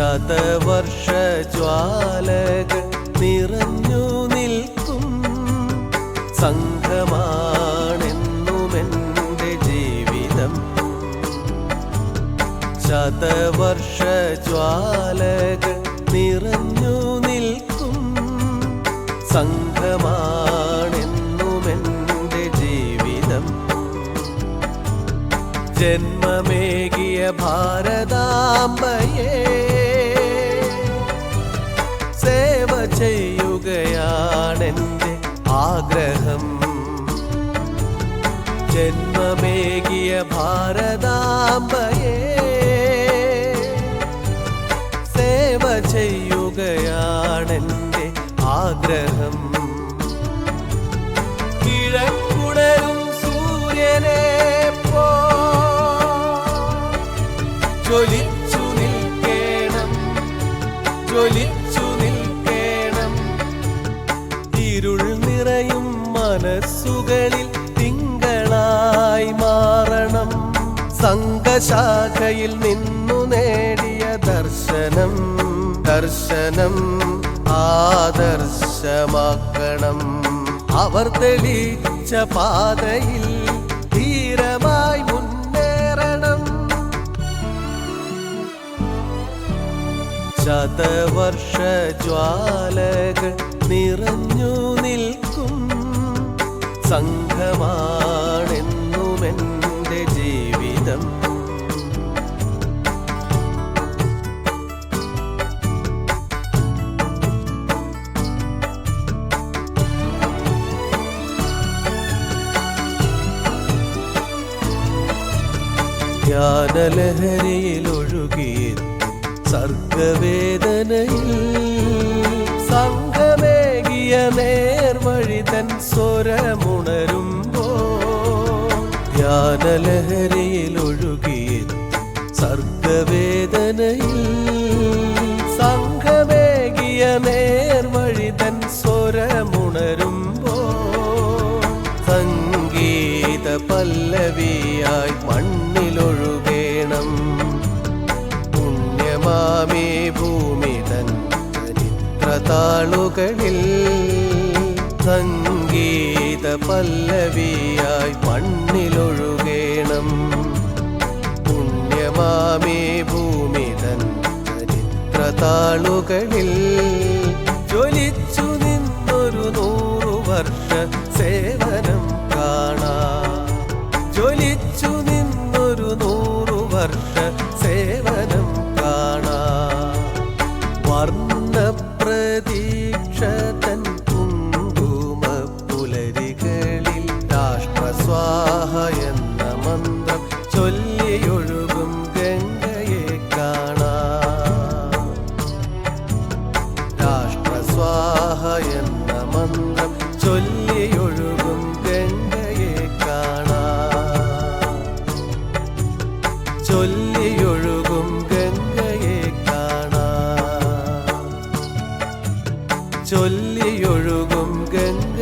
ശതവർഷ ജ്വാലകൾ നിറഞ്ഞു നിൽക്കും. സംഘമാണെന്നുമെന്റെ ജീവിതം. ശതവർഷ ജ്വാലകൾ നിറഞ്ഞു നിൽക്കും. സംഘമാണെന്നുമെന്റെ ജീവിതം. ജന്മമേകിയ ഭാരതാംബയെ ചെയ്യുകയാണെന്റെ ആഗ്രഹം. ജന്മമേകിയ ഭാരതാംബയെ സേവ ചെയ്യുകയാണെന്റെ ആഗ്രഹം. കിഴക്കുടരും സൂര്യനെ പോ നിൽക്കേണം. ജ്വലിച്ചു ഇരുൾ നിറയും മനസ്സുകളിൽ തിങ്കളായി മാറണം. സംഘശാഖയിൽ നിന്നു നേടിയ ദർശനം ദർശനം ആദർശമാക്കണം. അവർ തെളിച്ച പാതയിൽ ശതവർഷ ജ്വാലകൾ നിറഞ്ഞു നിൽക്കും. സംഘമാണെന്നുമെന്റെ ജീവിതം. ധ്യാനലഹരിയിൽ സർഗവേദനയിൽ സംഘമേകിയ നേർവഴി തൻ സ്വരമുണരുമ്പോ ധ്യാനലഹരിയിൽ ഒഴുകിയെത്തും സർഗവേദനയിൽ സംഘമേകിയ നേർവഴി തൻ സ്വരമുണരുമ്പോ സംഗീത പല്ലവിയായി മണ്ണിലൊഴുകേണം ചരിത്രതാളുകളിൽ സംഗീത പല്ലവിയായി മണ്ണിലൊഴുകേണം. പുണ്യമാമേ ഭൂമി തൻ ചരിത്രതാളുകളിൽ ജ്വലിച്ചു നിന്നൊരു നൂറു വർഷ സേവനം കാണാ. ജ്വലിച്ചു നിന്നൊരു നൂറു വർഷ സേവനം കാണാ. വർണ പ്രതീക്ഷ തൻ കുങ്കുമ എന്ന മന്ത്രം ചൊല്ലിയൊഴുകും ഗംഗയെ കാണാം. എന്ന മന്ത്രം ചൊല്ലിയൊഴുകും ചൊല്ലിയൊഴുകും ഗംഗ